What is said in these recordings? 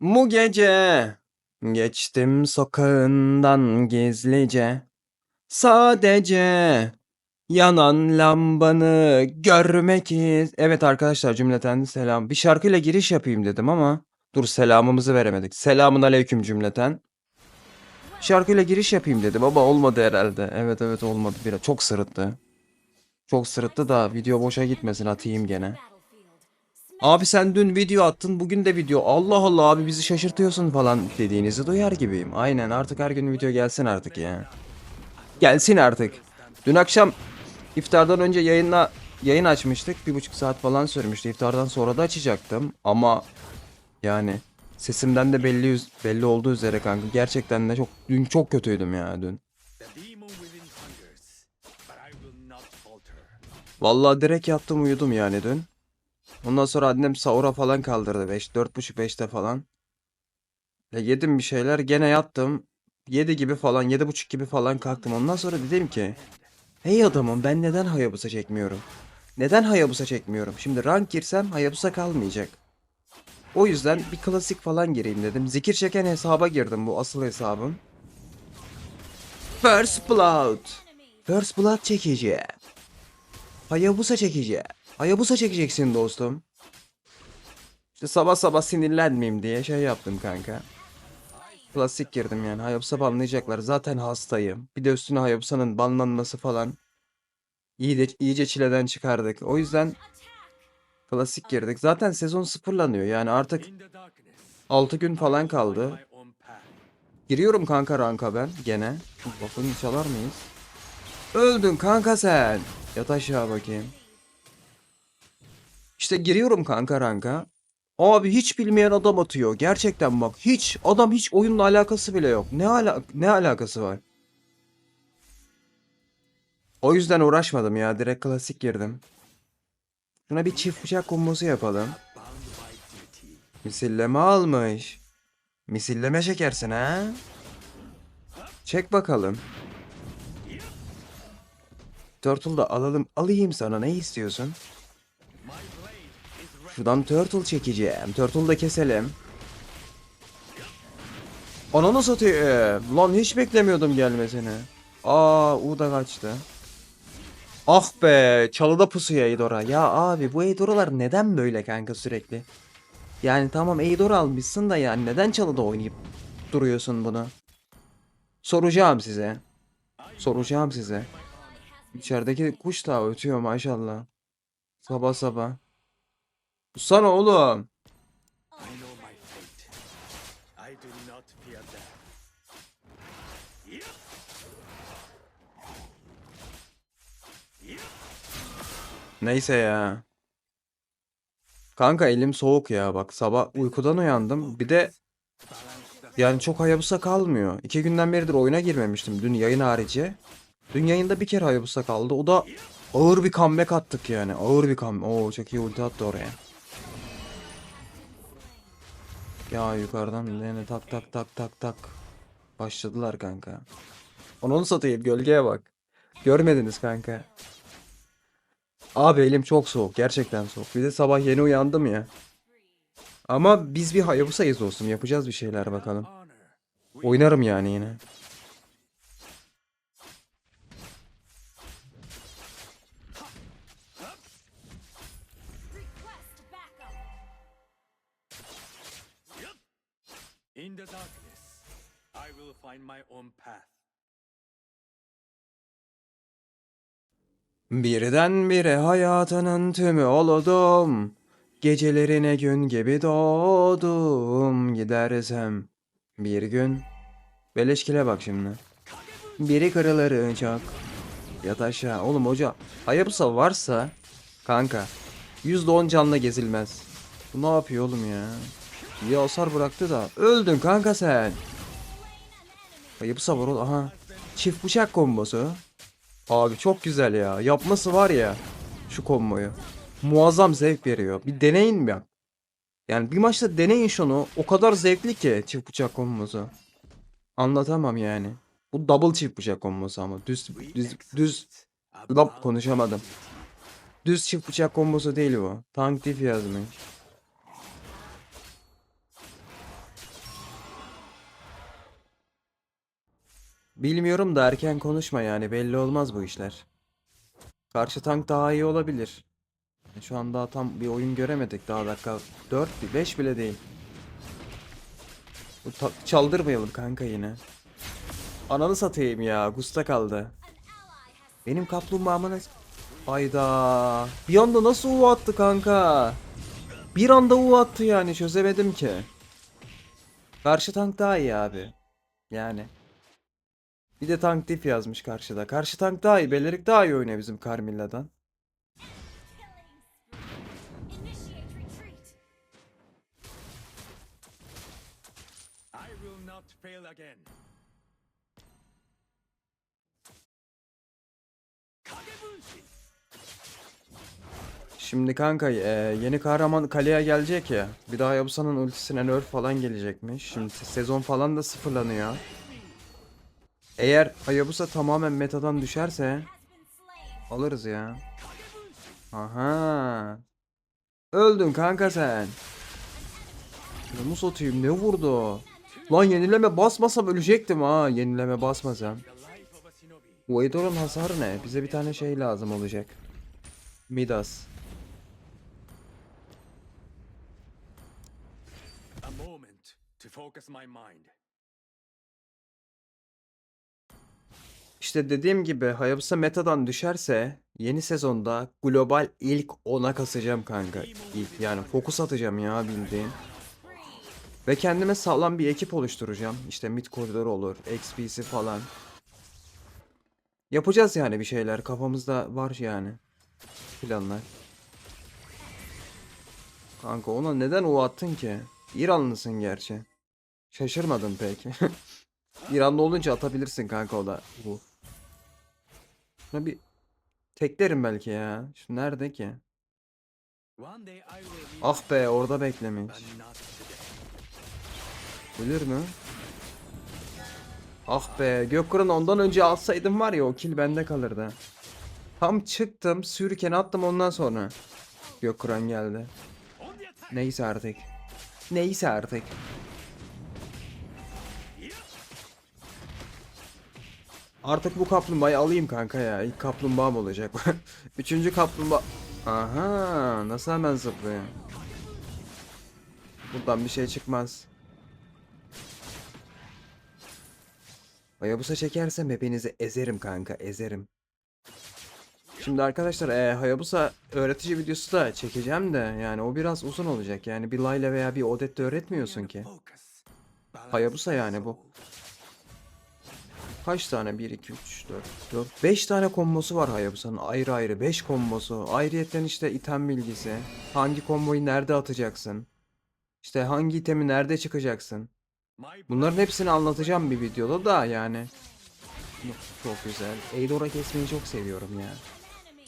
Bu gece geçtim sokağından gizlice. Sadece yanan lambanı görmek iz... Evet arkadaşlar cümleten selam. Bir şarkıyla giriş yapayım dedim ama dur selamımızı veremedik. Selamun aleyküm cümleten. Şarkıyla giriş yapayım dedim ama olmadı herhalde. Evet evet olmadı biraz. Çok sırıttı. Çok sırıttı da video boşa gitmesin atayım gene. Abi sen dün video attın bugün de video. Allah Allah abi bizi şaşırtıyorsun falan dediğinizi duyar gibiyim. Aynen artık her gün video gelsin artık ya. Gelsin artık. Dün akşam iftardan önce yayınla yayın açmıştık. Bir buçuk saat falan sürmüştü. İftardan sonra da açacaktım. Ama yani sesimden de belli belli olduğu üzere kanka. Gerçekten de çok dün çok kötüydüm ya dün. Vallahi direkt yattım uyudum yani dün. Ondan sonra annem sahura falan kaldırdı 5 buçuk 5'te falan. Ya yedim bir şeyler gene yattım. 7 gibi falan yedi buçuk gibi falan kalktım. Ondan sonra dedim ki Hey adamım ben neden Hayabusa çekmiyorum? Neden Hayabusa çekmiyorum? Şimdi rank girsem Hayabusa kalmayacak. O yüzden bir klasik falan gireyim dedim. Zikir çeken hesaba girdim bu asıl hesabım. First Blood. First Blood çekeceğim. Hayabusa çekeceğim. Hayabusa çekeceksin dostum. İşte sabah sabah sinirlenmeyeyim diye şey yaptım kanka. Klasik girdim yani. Hayabusa banlayacaklar. Zaten hastayım. Bir de üstüne Hayabusa'nın banlanması falan. İyi iyice çileden çıkardık. O yüzden klasik girdik. Zaten sezon sıfırlanıyor. Yani artık In the darkness, 6 gün falan kaldı. Giriyorum kanka ranka ben gene. Bakın çalar mıyız? Öldün kanka sen. Yat aşağı bakayım. İşte giriyorum kanka ranka. Abi hiç bilmeyen adam atıyor. Gerçekten bak hiç adam hiç oyunla alakası bile yok. Ne ala ne alakası var? O yüzden uğraşmadım ya. Direkt klasik girdim. Şuna bir çift bıçak kombosu yapalım. Misilleme almış. Misilleme çekersin ha? Çek bakalım. Turtle da alalım. Alayım sana. Ne istiyorsun? Şuradan turtle çekeceğim. Turtle da keselim. Ananı satayım. Lan hiç beklemiyordum gelmesini. Aa U da kaçtı. Ah be çalıda pusuya Eidora. Ya abi bu Eidora'lar neden böyle kanka sürekli? Yani tamam Eidora almışsın da yani neden çalıda oynayıp duruyorsun bunu? Soracağım size. Soracağım size. İçerideki kuş da ötüyor maşallah. Sabah sabah. Sana oğlum. Neyse ya. Kanka elim soğuk ya bak sabah uykudan uyandım. Bir de yani çok Hayabusa kalmıyor. İki günden beridir oyuna girmemiştim dün yayın harici. Dün yayında bir kere Hayabusa kaldı. O da ağır bir comeback attık yani. Ağır bir comeback. Oo çok iyi ulti attı oraya. Ya yukarıdan yine tak tak tak tak tak. Başladılar kanka. Onu satayım gölgeye bak. Görmediniz kanka. Abi elim çok soğuk. Gerçekten soğuk. Bir de sabah yeni uyandım ya. Ama biz bir Hayabusa'yız dostum. Yapacağız bir şeyler bakalım. Oynarım yani yine. Find my own path. Birdenbire hayatının tümü oldum. Gecelerine gün gibi doğdum. Gidersem bir gün. Beleşkile bak şimdi. Biri kırılacak. Yat aşağı. Oğlum hoca. Hayabusa varsa kanka %10 canla gezilmez. Bu ne yapıyor oğlum ya? İyi hasar bıraktı da. Öldün kanka sen. Hayabusa var oğlum. Aha. Çift bıçak kombosu. Abi çok güzel ya. Yapması var ya şu komboyu. Muazzam zevk veriyor. Bir deneyin mi? Yani bir maçta deneyin şunu. O kadar zevkli ki çift bıçak kombosu. Anlatamam yani. Bu double çift bıçak kombosu ama düz düz düz Lap konuşamadım. Düz çift bıçak kombosu değil bu. Tank diff yazmış. Bilmiyorum da erken konuşma yani belli olmaz bu işler. Karşı tank daha iyi olabilir. Şu an daha tam bir oyun göremedik daha dakika 4 5 bile değil. Bu çaldırmayalım kanka yine. Ananı satayım ya Gusta kaldı. Benim kaplumbağama ne... Hayda. Bir anda nasıl U attı kanka? Bir anda U attı yani çözemedim ki. Karşı tank daha iyi abi. Yani. Bir de tank dip yazmış karşıda. Karşı tank daha iyi. Belerik daha iyi oynuyor bizim Carmilla'dan. Şimdi kanka e, yeni kahraman kaleye gelecek ya. Bir daha Yabusa'nın ultisine nerf falan gelecekmiş. Şimdi sezon falan da sıfırlanıyor. Eğer Hayabusa tamamen metadan düşerse alırız ya. Aha. Öldün kanka sen. Bunu satayım ne vurdu? Lan yenileme basmasam ölecektim ha. Yenileme basmasam. Eidor'un hasarı ne? Bize bir tane şey lazım olacak. Midas. A moment to focus my mind. İşte dediğim gibi Hayabusa metadan düşerse yeni sezonda global ilk 10'a kasacağım kanka. İlk yani fokus atacağım ya bildiğin. Ve kendime sağlam bir ekip oluşturacağım. İşte mid koridor olur, XP'si falan. Yapacağız yani bir şeyler. Kafamızda var yani. Planlar. Kanka ona neden o attın ki? İranlısın gerçi. Şaşırmadım pek. İranlı olunca atabilirsin kanka o da. Bu. Şuna bir teklerim belki ya. Şu nerede ki? Ah be orada beklemiş. Ölür mü? Ah be Gökkuran ondan önce alsaydım var ya o kill bende kalırdı. Tam çıktım sürüken attım ondan sonra. Gökkuran geldi. Neyse artık. Neyse artık. Artık bu kaplumbağayı alayım kanka ya. İlk kaplumbağam olacak. Üçüncü kaplumbağa. Aha, nasıl hemen zıplıyor? Buradan bir şey çıkmaz. Hayabusa çekersem hepinizi ezerim kanka, ezerim. Şimdi arkadaşlar e, Hayabusa öğretici videosu da çekeceğim de yani o biraz uzun olacak. Yani bir Layla veya bir Odette öğretmiyorsun ki. Hayabusa yani bu. Kaç tane? 1, 2, 3, 4, 4, 5 tane kombosu var Hayabusa'nın ayrı ayrı 5 kombosu. Ayrıyetten işte item bilgisi. Hangi komboyu nerede atacaksın? İşte hangi itemi nerede çıkacaksın? Bunların hepsini anlatacağım bir videoda da yani. Çok güzel. Eidora kesmeyi çok seviyorum ya.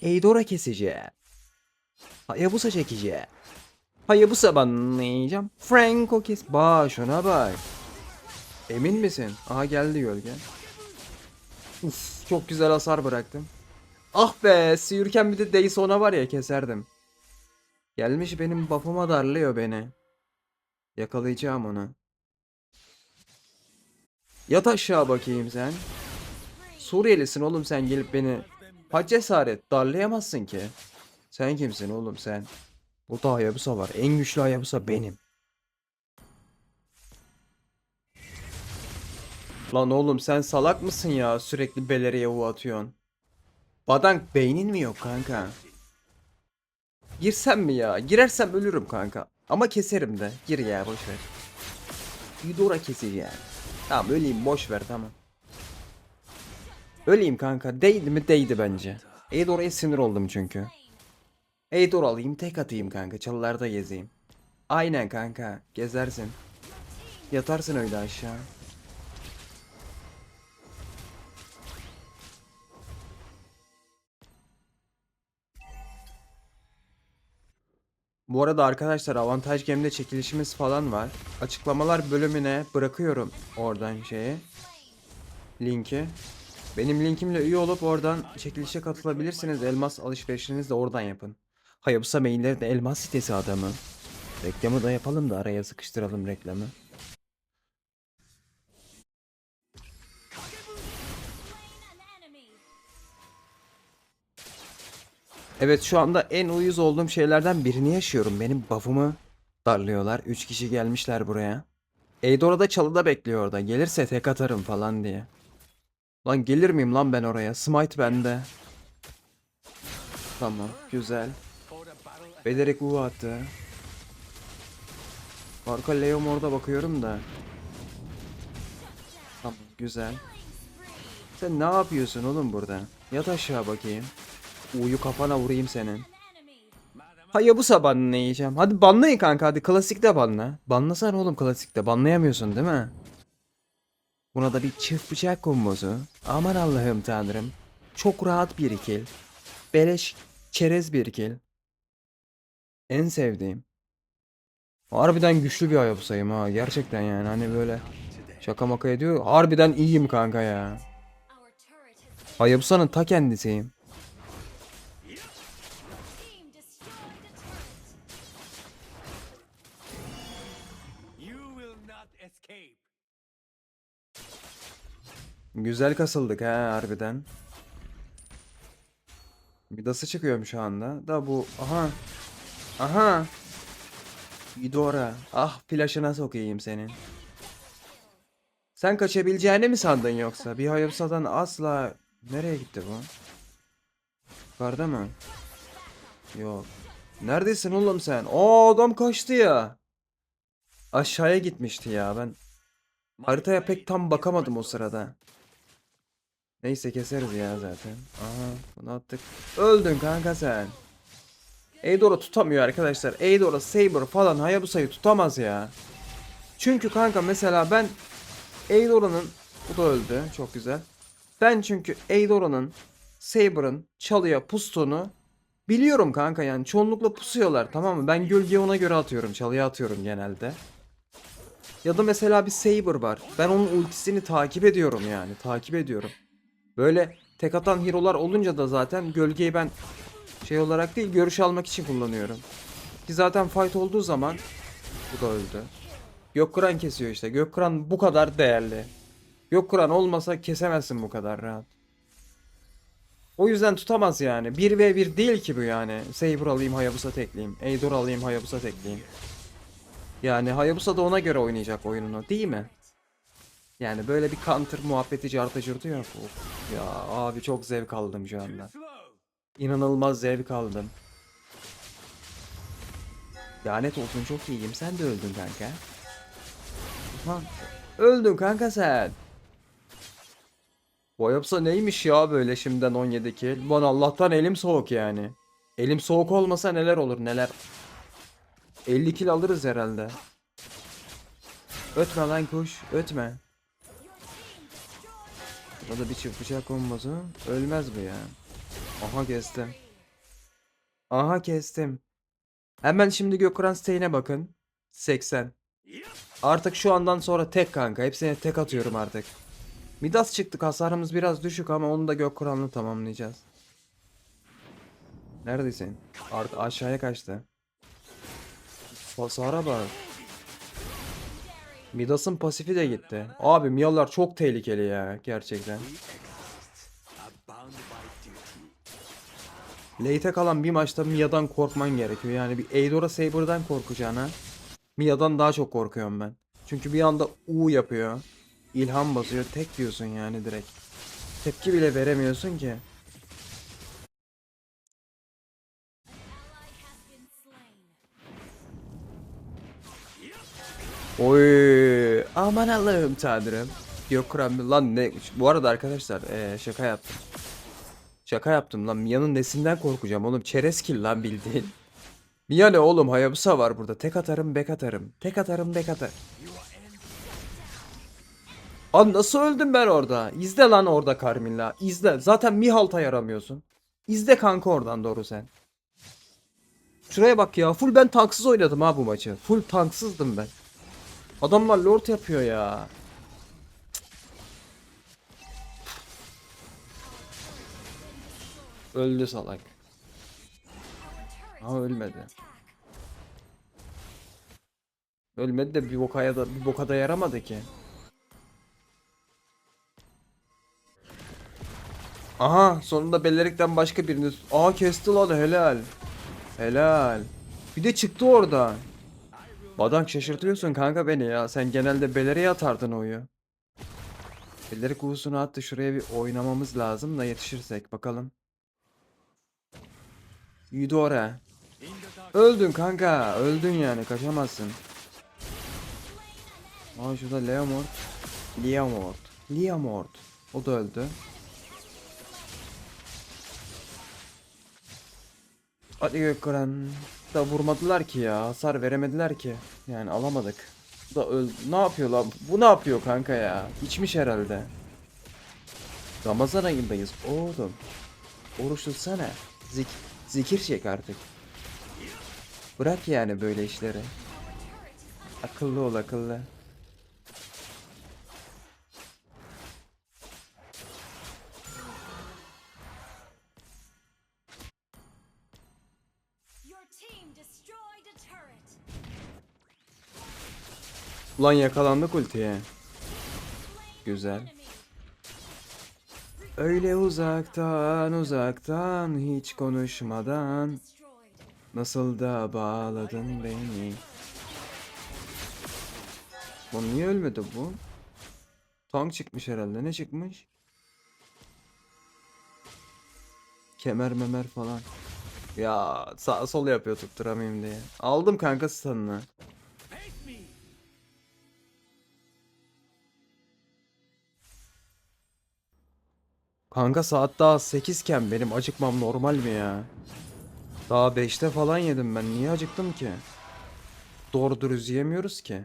Eidora keseceğim. Hayabusa çekeceğim. Hayabusa banlayacağım. Franco kes. Bak şuna bak. Emin misin? Aha geldi gölge. Uf çok güzel hasar bıraktım. Ah be sıyırken bir de Dayson'a var ya keserdim. Gelmiş benim buff'ıma darlıyor beni. Yakalayacağım onu. Yat aşağı bakayım sen. Suriyelisin oğlum sen gelip beni. Ha cesaret darlayamazsın ki. Sen kimsin oğlum sen? Burada Hayabusa var. En güçlü Hayabusa benim. Lan oğlum sen salak mısın ya? Sürekli beleriye u atıyorsun. Badank beynin mi yok kanka? Girsem mi ya? Girersem ölürüm kanka. Ama keserim de. Gir ya boş ver. Yudora keseceğim. Tamam öleyim boş ver tamam. Öleyim kanka. Değdi mi? Değdi bence. Eidora'ya sinir oldum çünkü. Eidor alayım tek atayım kanka. Çalılarda gezeyim. Aynen kanka. Gezersin. Yatarsın öyle aşağı. Bu arada arkadaşlar avantaj gemide çekilişimiz falan var. Açıklamalar bölümüne bırakıyorum oradan şeye. Linki. Benim linkimle üye olup oradan çekilişe katılabilirsiniz. Elmas alışverişinizi de oradan yapın. Hayabusa mailleri de elmas sitesi adamı. Reklamı da yapalım da araya sıkıştıralım reklamı. Evet şu anda en uyuz olduğum şeylerden birini yaşıyorum. Benim buff'ımı darlıyorlar. 3 kişi gelmişler buraya. Eidora da çalıda bekliyor orada. Gelirse tek atarım falan diye. Lan gelir miyim lan ben oraya? Smite bende. Tamam güzel. Bederek U attı. Arka Leom orada bakıyorum da. Tamam güzel. Sen ne yapıyorsun oğlum burada? Yat aşağı bakayım. Uyu kafana vurayım senin. An enemy. Hayabusa banlayacağım. Hadi banlayın kanka hadi klasikte banla. Banlasana oğlum klasikte banlayamıyorsun değil mi? Buna da bir çift bıçak kombosu. Aman Allah'ım tanrım. Çok rahat bir kill. Beleş çerez bir kill. En sevdiğim. Harbiden güçlü bir Hayabusa'yım ha. Gerçekten yani hani böyle şaka maka ediyor. Harbiden iyiyim kanka ya. Hayabusa'nın ta kendisiyim. Güzel kasıldık ha harbiden. Vidası çıkıyorum şu anda. Da bu aha. Aha. Idora. Ah flaşına sokayım senin. Sen kaçabileceğini mi sandın yoksa? Bir Hayabusa'dan asla... Nereye gitti bu? Yukarıda mı? Yok. Neredesin oğlum sen? Aa adam kaçtı ya. Aşağıya gitmişti ya ben. Haritaya pek tam bakamadım o sırada. Neyse keseriz ya zaten. Aha bunu attık. Öldün kanka sen. Eidora tutamıyor arkadaşlar. Eidora, Saber falan Hayabusa'yı tutamaz ya. Çünkü kanka mesela ben Eidora'nın bu da öldü. Çok güzel. Ben çünkü Eidora'nın Saber'ın çalıya pustuğunu biliyorum kanka yani. Çoğunlukla pusuyorlar tamam mı? Ben gölgeyi ona göre atıyorum. Çalıya atıyorum genelde. Ya da mesela bir Saber var. Ben onun ultisini takip ediyorum yani. Takip ediyorum. Böyle tek atan hero'lar olunca da zaten gölgeyi ben şey olarak değil görüş almak için kullanıyorum. Ki zaten fight olduğu zaman bu da öldü. Gökkıran kesiyor işte. Gökkıran bu kadar değerli. Gökkıran olmasa kesemezsin bu kadar rahat. O yüzden tutamaz yani. 1v1 değil ki bu yani. Saber alayım Hayabusa tekleyeyim. Eidor alayım Hayabusa tekleyeyim. Yani Hayabusa da ona göre oynayacak oyununu değil mi? Yani böyle bir counter muhabbeti carta cırtı yok. Of ya abi çok zevk aldım şu anda. İnanılmaz zevk aldım. Lanet olsun çok iyiyim. Sen de öldün kanka. Ha, öldün kanka sen. Bu yapsa neymiş ya böyle şimdiden 17 kill. Lan Allah'tan elim soğuk yani. Elim soğuk olmasa neler olur neler. 50 kill alırız herhalde. Ötme lan kuş, ötme. Burada bir çift bıçak kombosu. Ölmez bu ya. Aha kestim. Aha kestim. Hemen şimdi Gökhan Stein'e bakın. 80. Artık şu andan sonra tek kanka. Hepsine tek atıyorum artık. Midas çıktık. Hasarımız biraz düşük ama onu da Gökhan'la tamamlayacağız. Neredesin? Artık aşağıya kaçtı. Hasara bak. Midas'ın pasifi de gitti. Abi Miyalar çok tehlikeli ya gerçekten. Late'e kalan bir maçta Mia'dan korkman gerekiyor. Yani bir Eidora Saber'dan korkacağına Mia'dan daha çok korkuyorum ben. Çünkü bir anda U yapıyor. İlham basıyor. Tek diyorsun yani direkt. Tepki bile veremiyorsun ki. Oy, aman Allah'ım tanrım. Gökhan lan ne bu arada arkadaşlar eee, şaka yaptım. Şaka yaptım lan Mia'nın nesinden korkacağım oğlum çerez kill lan bildiğin. Mia ne oğlum Hayabusa var burada tek atarım bek atarım. Tek atarım bek atar. Lan nasıl öldüm ben orada? İzle lan orada Carmilla. İzle. Zaten Mihalt'a yaramıyorsun. İzle kanka oradan doğru sen. Şuraya bak ya. Full ben tanksız oynadım ha bu maçı. Full tanksızdım ben. Adamlar lord yapıyor ya. Öldü salak. Ama ölmedi. Ölmedi de bir bokaya da bir boka da yaramadı ki. Aha sonunda Belerik'ten başka birini... Aa kesti lan helal. Helal. Bir de çıktı orada. Badank şaşırtıyorsun kanka beni ya. Sen genelde Beleri'ye atardın oyu. Belerik uğusunu attı. Şuraya bir oynamamız lazım da yetişirsek bakalım. Yudora. Öldün kanka. Öldün yani. Kaçamazsın. Aa şurada Leomord. Leomord. Leomord. O da öldü. Hadi Gökkuren. Da vurmadılar ki ya. Hasar veremediler ki. Yani alamadık. Bu da öldü. Ne yapıyor lan? Bu ne yapıyor kanka ya? İçmiş herhalde. Ramazan ayındayız oğlum. Oruç tutsana. Zik zikir çek artık. Bırak yani böyle işleri. Akıllı ol akıllı. Ulan yakalandık ultiye. Güzel. Öyle uzaktan uzaktan hiç konuşmadan. Nasıl da bağladın beni. Lan niye ölmedi bu? Tank çıkmış herhalde. Ne çıkmış? Kemer memer falan. Ya sağ sol yapıyor tutturamayayım diye. Aldım kanka stun'ını. Kanka saat daha 8 iken benim acıkmam normal mi ya? Daha 5'te falan yedim ben. Niye acıktım ki? Doğru dürüst yiyemiyoruz ki.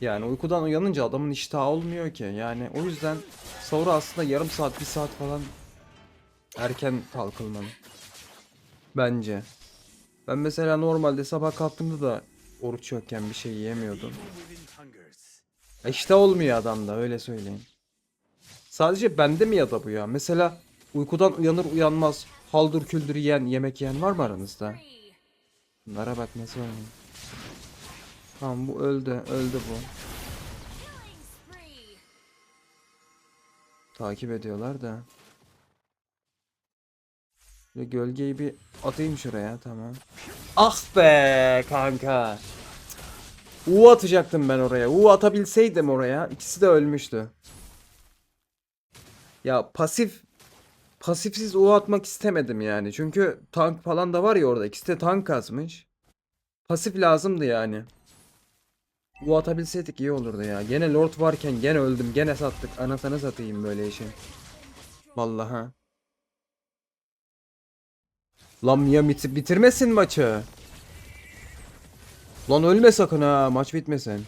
Yani uykudan uyanınca adamın iştahı olmuyor ki. Yani o yüzden sonra aslında yarım saat, bir saat falan erken kalkılmalı. Bence. Ben mesela normalde sabah kalktığımda da oruç yokken bir şey yiyemiyordum. Hungers. İşte olmuyor adamda öyle söyleyeyim. Sadece bende mi ya da bu ya? Mesela uykudan uyanır uyanmaz haldır küldür yiyen yemek yiyen var mı aranızda? Bunlara bak nasıl oynuyor. Tamam bu öldü öldü bu. Takip ediyorlar da. Şöyle gölgeyi bir atayım şuraya tamam. Ah be kanka. U atacaktım ben oraya. U atabilseydim oraya ikisi de ölmüştü. Ya pasif pasifsiz U atmak istemedim yani. Çünkü tank falan da var ya orada. İkisi de tank kasmış. Pasif lazımdı yani. U atabilseydik iyi olurdu ya. Gene Lord varken gene öldüm. Gene sattık. Anasını satayım böyle işi. Vallahi. Lan Mia bit- bitirmesin maçı. Lan ölme sakın ha. Maç bitmesin.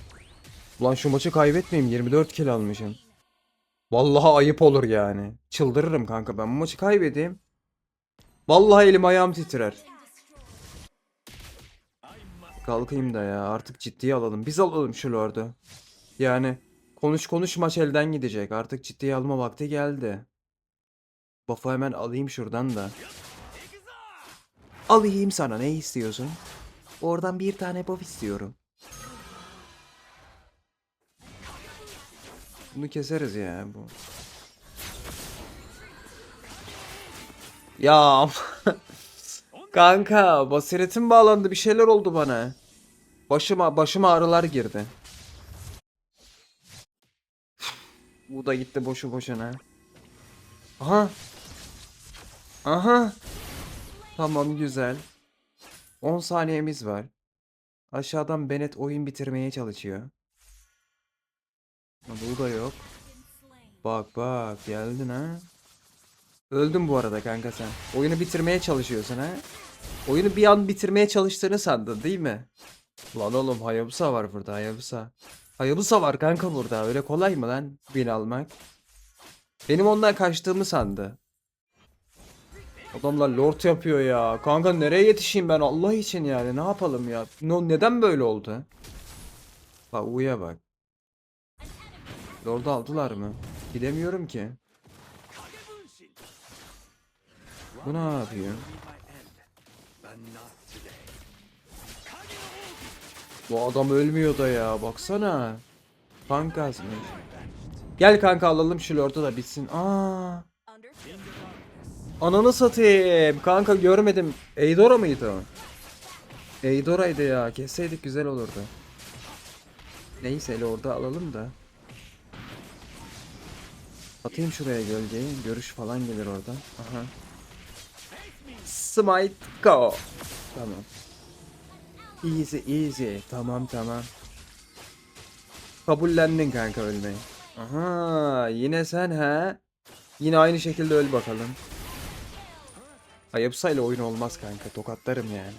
Lan şu maçı kaybetmeyeyim. 24 kill almışım. Vallahi ayıp olur yani. Çıldırırım kanka ben bu maçı kaybedeyim. Vallahi elim ayağım titrer. Kalkayım da ya artık ciddiye alalım. Biz alalım şu lordu. Yani konuş konuş maç elden gidecek. Artık ciddiye alma vakti geldi. Buff'ı hemen alayım şuradan da. Alayım sana ne istiyorsun? Oradan bir tane buff istiyorum. Bunu keseriz ya bu. Ya kanka basiretim bağlandı bir şeyler oldu bana. Başıma başıma ağrılar girdi. Bu da gitti boşu boşuna. Aha. Aha. Tamam güzel. 10 saniyemiz var. Aşağıdan Bennett oyun bitirmeye çalışıyor. Bu da yok. Bak bak geldin ha. Öldün bu arada kanka sen. Oyunu bitirmeye çalışıyorsun ha. Oyunu bir an bitirmeye çalıştığını sandın değil mi? Lan oğlum Hayabusa var burada Hayabusa. Hayabusa var kanka burada. Öyle kolay mı lan bin almak? Benim ondan kaçtığımı sandı. Adamlar lord yapıyor ya. Kanka nereye yetişeyim ben Allah için yani ne yapalım ya? No, neden böyle oldu? Bak U'ya bak. Lord'u aldılar mı? Gidemiyorum ki. Bu ne yapıyor? Bu adam ölmüyor da ya baksana. Tank azmış. Gel kanka alalım şu lord'u da bitsin. Aa, Ananı satayım. Kanka görmedim. Eidora mıydı o? Eidora'ydı ya. Kesseydik güzel olurdu. Neyse orada alalım da. Atayım şuraya gölgeyi. Görüş falan gelir oradan. Aha. Smite go. Tamam. Easy easy. Tamam tamam. Kabullendin kanka ölmeyi. Aha yine sen ha? Yine aynı şekilde öl bakalım. İle oyun olmaz kanka. Tokatlarım yani.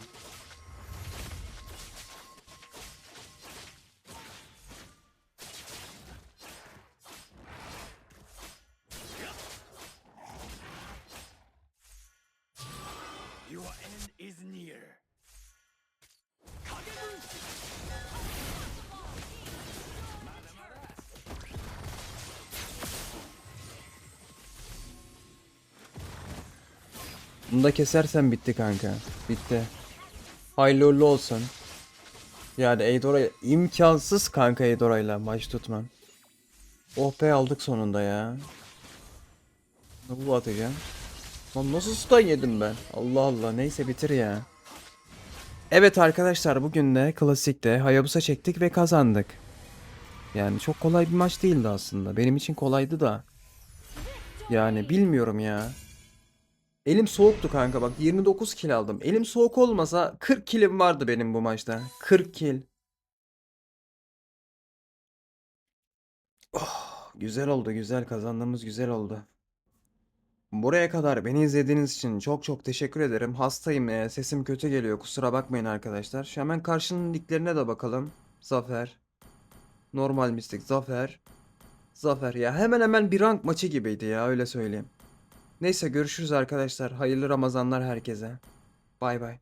Your end is near. Bunu da kesersen bitti kanka. Bitti. Hayırlı uğurlu olsun. Yani Eidora imkansız kanka Eidora'yla maç tutman. Oh be aldık sonunda ya. Bu atacağım. Lan nasıl stun yedim ben? Allah Allah neyse bitir ya. Evet arkadaşlar bugün de klasikte Hayabusa çektik ve kazandık. Yani çok kolay bir maç değildi aslında. Benim için kolaydı da. Yani bilmiyorum ya. Elim soğuktu kanka bak 29 kill aldım. Elim soğuk olmasa 40 killim vardı benim bu maçta. 40 kill. Oh, güzel oldu güzel kazandığımız güzel oldu. Buraya kadar beni izlediğiniz için çok çok teşekkür ederim. Hastayım e, sesim kötü geliyor kusura bakmayın arkadaşlar. Şu hemen karşının liglerine de bakalım. Zafer. Normal mistik Zafer. Zafer ya hemen hemen bir rank maçı gibiydi ya öyle söyleyeyim. Neyse görüşürüz arkadaşlar. Hayırlı Ramazanlar herkese. Bay bay.